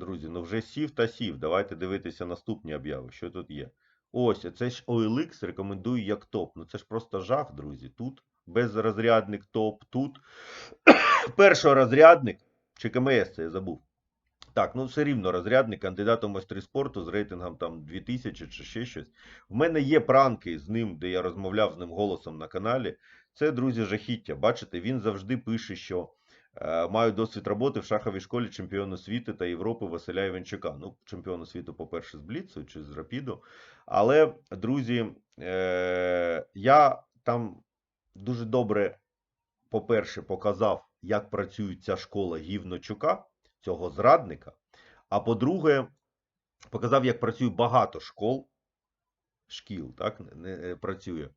друзі, ну вже сів та сів. Давайте дивитися наступні обяви. Що тут є? Ось, це ж OLX рекомендую як топ. Ну це ж просто жах, друзі. Тут безрозрядник топ, тут першорозрядник, чи КМС, це я забув. Так, ну все рівно розрядник, кандидат у майстри спорту з рейтингом там 2000 чи ще щось. В мене є пранки з ним, де я розмовляв з ним голосом на каналі. Це, друзі, жахіття. Бачите, він завжди пише, що маю досвід роботи в шаховій школі чемпіону світу та Європи Василя Іванчука. Ну, чемпіону світу, по-перше, з Бліцу чи з Рапіду. Але, друзі, е, я там дуже добре, по-перше, показав, як працює ця школа Гівночука, цього зрадника. А по-друге, показав, як працює багато школ, шкіл, так, не, не працює.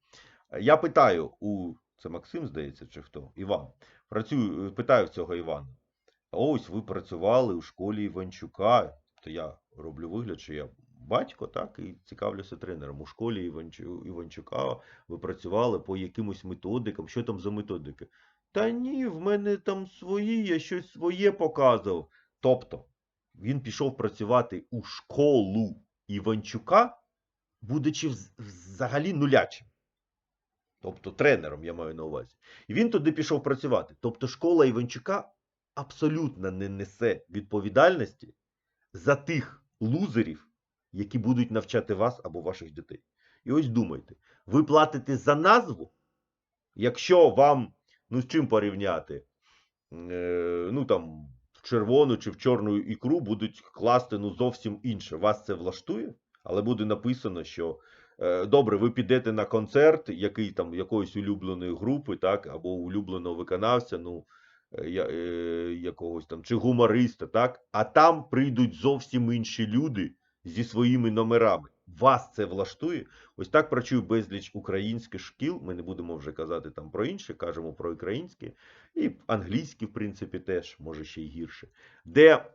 Я питаю у це Максим, здається, чи хто? Іван. Працюю, питаю цього Івана. Ось ви працювали у школі Іванчука. То я роблю вигляд, що я батько, так, і цікавлюся тренером. У школі Іванчука ви працювали по якимось методикам. Що там за методики? Та ні, в мене там свої, я щось своє показував. Тобто, він пішов працювати у школу Іванчука, будучи взагалі нулячим. Тобто тренером, я маю на увазі. І він туди пішов працювати. Тобто школа Іванчука абсолютно не несе відповідальності за тих лузерів, які будуть навчати вас або ваших дітей. І ось думайте, ви платите за назву, якщо вам, ну з чим порівняти, е, ну там в червону чи в чорну ікру будуть класти ну зовсім інше. Вас це влаштує, але буде написано, що добре, ви підете на концерт, який там якоїсь улюбленої групи, так, або улюбленого виконавця, ну е, я- е, якогось там чи гумориста, так, а там прийдуть зовсім інші люди зі своїми номерами. Вас це влаштує? Ось так працює безліч українських шкіл. Ми не будемо вже казати там про інші, кажемо про українські, і англійські, в принципі, теж, може ще й гірше, де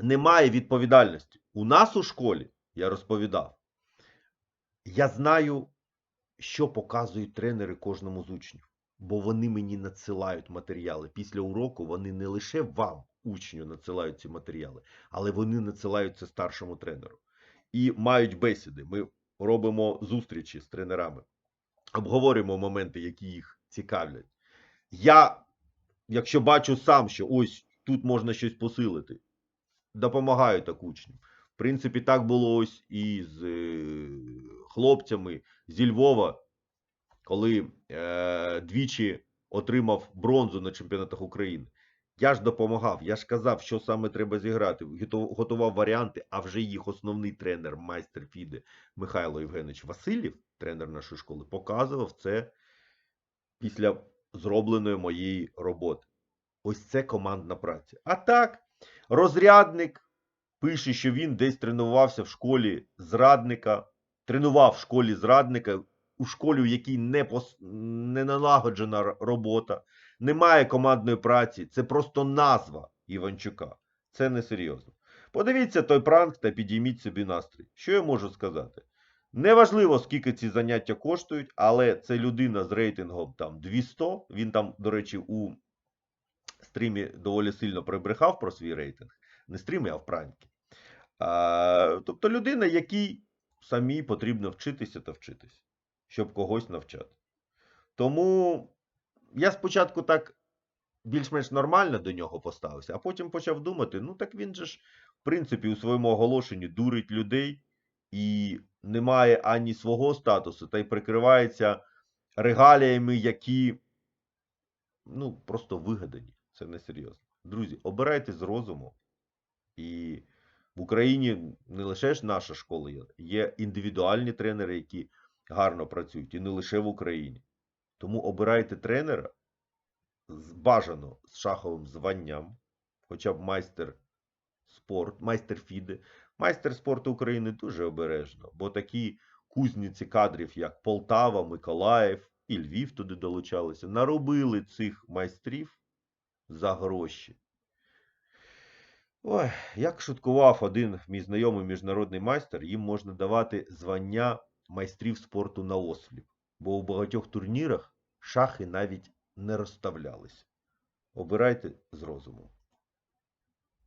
немає відповідальності. У нас у школі, я розповідав, я знаю, що показують тренери кожному з учнів, бо вони мені надсилають матеріали. Після уроку вони не лише вам, учню, надсилають ці матеріали, але вони надсилають це старшому тренеру. І мають бесіди. Ми робимо зустрічі з тренерами, обговорюємо моменти, які їх цікавлять. Я, якщо бачу сам, що ось тут можна щось посилити, допомагаю так учням. В принципі, так було ось і з е, хлопцями зі Львова, коли е, двічі отримав бронзу на чемпіонатах України. Я ж допомагав, я ж казав, що саме треба зіграти. Готував варіанти, а вже їх основний тренер, майстер Фіди Михайло Євгенович Васильєв, тренер нашої школи, показував це після зробленої моєї роботи. Ось це командна праця. А так, розрядник пише, що він десь тренувався в школі зрадника, тренував в школі зрадника, у школі, в якій не, пос... не налагоджена робота, немає командної праці. Це просто назва Іванчука. Це несерйозно. Подивіться той пранк та підійміть собі настрій. Що я можу сказати? Неважливо, скільки ці заняття коштують, але це людина з рейтингом там 200. Він там, до речі, у стрімі доволі сильно прибрехав про свій рейтинг. Не стрімі, а в пранкі. А, тобто людина, якій самій потрібно вчитися та вчитися, щоб когось навчати. Тому я спочатку так більш-менш нормально до нього поставився, а потім почав думати: ну так він же ж, в принципі, у своєму оголошенні дурить людей і не має ані свого статусу, та й прикривається регаліями, які ну, просто вигадані. Це несерйозно. Друзі, обирайте з розуму. І в Україні не лише ж наша школа є, є індивідуальні тренери, які гарно працюють, і не лише в Україні. Тому обирайте тренера бажано з шаховим званням, хоча б майстер спорт, майстер Фіди. Майстер спорту України дуже обережно, бо такі кузниці кадрів, як Полтава, Миколаїв і Львів туди долучалися, наробили цих майстрів за гроші. Ой, як шуткував один мій знайомий міжнародний майстер, їм можна давати звання майстрів спорту на осліп, бо у багатьох турнірах шахи навіть не розставлялися. Обирайте з розумом.